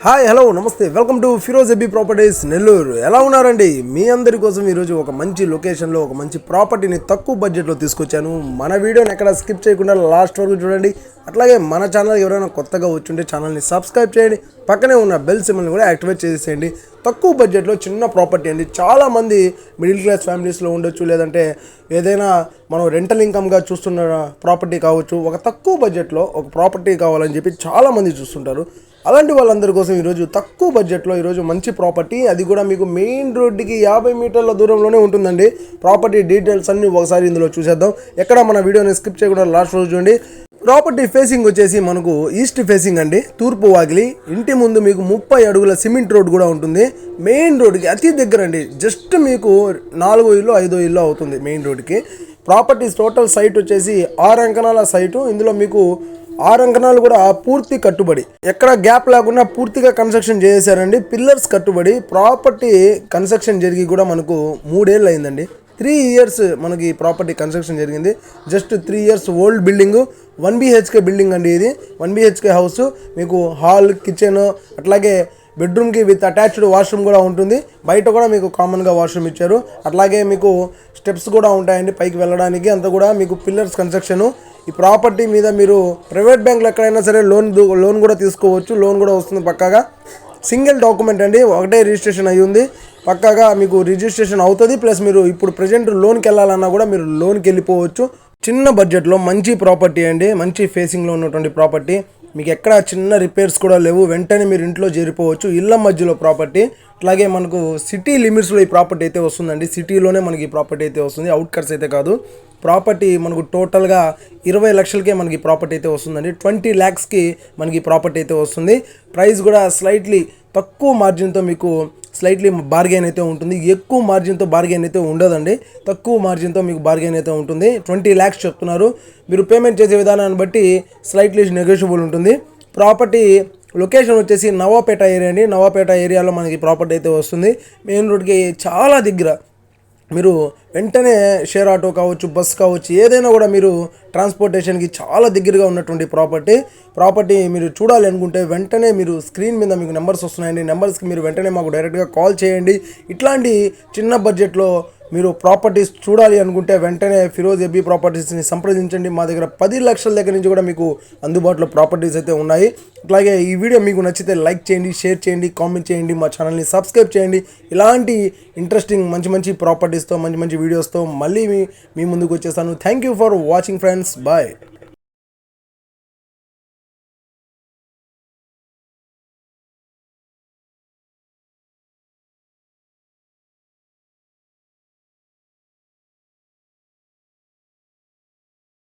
Hi hello నమస్తే. Welcome to Firoz AB properties Nellore. ఎలా ఉన్నారండి? మీ అందరి కోసం ఈరోజు ఒక మంచి లొకేషన్లో ఒక మంచి ప్రాపర్టీని తక్కువ బడ్జెట్లో తీసుకొచ్చాను. మన వీడియోని ఎక్కడ స్కిప్ చేయకుండా లాస్ట్ వరకు చూడండి. అట్లాగే మన ఛానల్ ఎవరైనా కొత్తగా వచ్చుంటే ఛానల్ని సబ్స్క్రైబ్ చేయండి. పక్కనే ఉన్న బెల్ సిమ్ని కూడా యాక్టివేట్ చేసేయండి. తక్కువ బడ్జెట్లో చిన్న ప్రాపర్టీ అండి. చాలామంది మిడిల్ క్లాస్ ఫ్యామిలీస్లో ఉండొచ్చు లేదంటే ఏదైనా మనం రెంటల్ ఇన్కమ్గా చూస్తున్న ప్రాపర్టీ కావచ్చు. ఒక తక్కువ బడ్జెట్లో ఒక ప్రాపర్టీ కావాలని చెప్పి చాలామంది చూస్తుంటారు. అలాంటి వాళ్ళందరి కోసం ఈరోజు తక్కువ బడ్జెట్లో ఈరోజు మంచి ప్రాపర్టీ అది కూడా మీకు మెయిన్ రోడ్డుకి యాభై మీటర్ల దూరంలోనే ఉంటుందండి. ప్రాపర్టీ డీటెయిల్స్ అన్నీ ఒకసారి ఇందులో చూసేద్దాం. ఎక్కడ మన వీడియోని స్కిప్ చేయకుండా లాస్ట్ రోజు చూడండి. ప్రాపర్టీ ఫేసింగ్ వచ్చేసి మనకు ఈస్ట్ ఫేసింగ్ అండి. తూర్పు వాగిలి ఇంటి ముందు మీకు ముప్పై అడుగుల సిమెంట్ రోడ్ కూడా ఉంటుంది. మెయిన్ రోడ్కి అతి దగ్గర అండి. జస్ట్ మీకు నాలుగో ఇల్లు ఐదో ఇల్లు అవుతుంది మెయిన్ రోడ్కి ప్రాపర్టీస్ టోటల్ సైట్ వచ్చేసి ఆరు అంకణాల సైటు ఇందులో మీకు ఆరు అంకణాలు కూడా పూర్తి కట్టుబడి. ఎక్కడ గ్యాప్ లేకుండా పూర్తిగా కన్స్ట్రక్షన్ చేసేసారండి పిల్లర్స్ కట్టుబడి ప్రాపర్టీ కన్స్ట్రక్షన్ జరిగి కూడా మనకు మూడేళ్ళు అయిందండి. త్రీ ఇయర్స్ మనకి ప్రాపర్టీ కన్స్ట్రక్షన్ జరిగింది. Just three years old building one BHK building అండి ఇది. వన్ బిహెచ్కే హౌస్ మీకు హాల్ కిచెన్ అట్లాగే బెడ్రూమ్కి విత్ అటాచ్డ్ వాష్రూమ్ కూడా ఉంటుంది. బయట కూడా మీకు కామన్గా వాష్రూమ్ ఇచ్చారు. అట్లాగే మీకు స్టెప్స్ కూడా ఉంటాయండి పైకి వెళ్ళడానికి. అంతా కూడా మీకు పిల్లర్స్ కన్స్ట్రక్షన్ ఈ ప్రాపర్టీ మీద మీరు ప్రైవేట్ బ్యాంకులు ఎక్కడైనా సరే లోన్ లోన్ కూడా తీసుకోవచ్చు. లోన్ కూడా వస్తుంది పక్కాగా. సింగిల్ డాక్యుమెంట్ అండి. ఒకటే రిజిస్ట్రేషన్ అయ్యి ఉంది. పక్కాగా మీకు రిజిస్ట్రేషన్ అవుతుంది. ప్లస్ మీరు ఇప్పుడు ప్రజెంట్ లోన్కి వెళ్ళాలన్నా కూడా మీరు లోన్కి వెళ్ళిపోవచ్చు. చిన్న బడ్జెట్లో మంచి ప్రాపర్టీ అండి. మంచి ఫేసింగ్లో ఉన్నటువంటి ప్రాపర్టీ. మీకు ఎక్కడ చిన్న రిపేర్స్ కూడా లేవు వెంటనే మీరు ఇంట్లో చేరిపోవచ్చు. ఇళ్ళ మధ్యలో ప్రాపర్టీ అట్లాగే మనకు సిటీ లిమిట్స్లో ఈ ప్రాపర్టీ అయితే వస్తుందండి. సిటీలోనే మనకి ఈ ప్రాపర్టీ అయితే వస్తుంది. అవుట్కట్స్ అయితే కాదు. ప్రాపర్టీ మనకు టోటల్గా ఇరవై లక్షలకే మనకి ప్రాపర్టీ అయితే వస్తుందండి. ట్వంటీ ల్యాక్స్కి మనకి ప్రాపర్టీ అయితే వస్తుంది. ప్రైస్ కూడా స్లైట్లీ తక్కువ మార్జిన్తో మీకు స్లైట్లీ బార్గెన్ అయితే ఉంటుంది. ఎక్కువ మార్జిన్తో బార్గెన్ అయితే ఉండదండి. తక్కువ మార్జిన్తో మీకు బార్గెన్ అయితే ఉంటుంది. ట్వంటీ ల్యాక్స్ చెప్తున్నారు. మీరు పేమెంట్ చేసే విధానాన్ని బట్టి స్లైట్లీ నెగోషియబుల్ ఉంటుంది. ప్రాపర్టీ లొకేషన్ వచ్చేసి నవాపేట ఏరియా అండి. నవాపేట ఏరియాలో మనకి ప్రాపర్టీ అయితే వస్తుంది. మెయిన్ రోడ్కి చాలా దగ్గర మీరు వెంటనే షేర్ ఆటో కావచ్చు బస్ కావచ్చు ఏదైనా కూడా మీరు ట్రాన్స్పోర్టేషన్కి చాలా దగ్గరగా ఉన్నటువంటి ప్రాపర్టీ ప్రాపర్టీ మీరు చూడాలి అనుకుంటే వెంటనే మీరు స్క్రీన్ మీద మీకు నెంబర్స్ వస్తున్నాయండి. నెంబర్స్కి మీరు వెంటనే మాకు డైరెక్ట్గా కాల్ చేయండి. ఇట్లాంటి చిన్న బడ్జెట్లో మీరు ప్రాపర్టీస్ చూడాలి అనుకుంటే వెంటనే ఫిరోజ్ ఎబీ ప్రాపర్టీస్ని సంప్రదించండి. మా దగ్గర పది లక్షల దగ్గర నుంచి కూడా మీకు అందుబాటులో ప్రాపర్టీస్ అయితే ఉన్నాయి. అట్లాగే ఈ వీడియో మీకు నచ్చితే లైక్ చేయండి షేర్ చేయండి కామెంట్ చేయండి మా ఛానల్ని సబ్స్క్రైబ్ చేయండి. ఇలాంటి ఇంట్రెస్టింగ్ మంచి మంచి ప్రాపర్టీస్తో మంచి మంచి వీడియోస్తో మళ్ళీ మీ ముందుకు వచ్చేస్తాను. Thank you for watching friends bye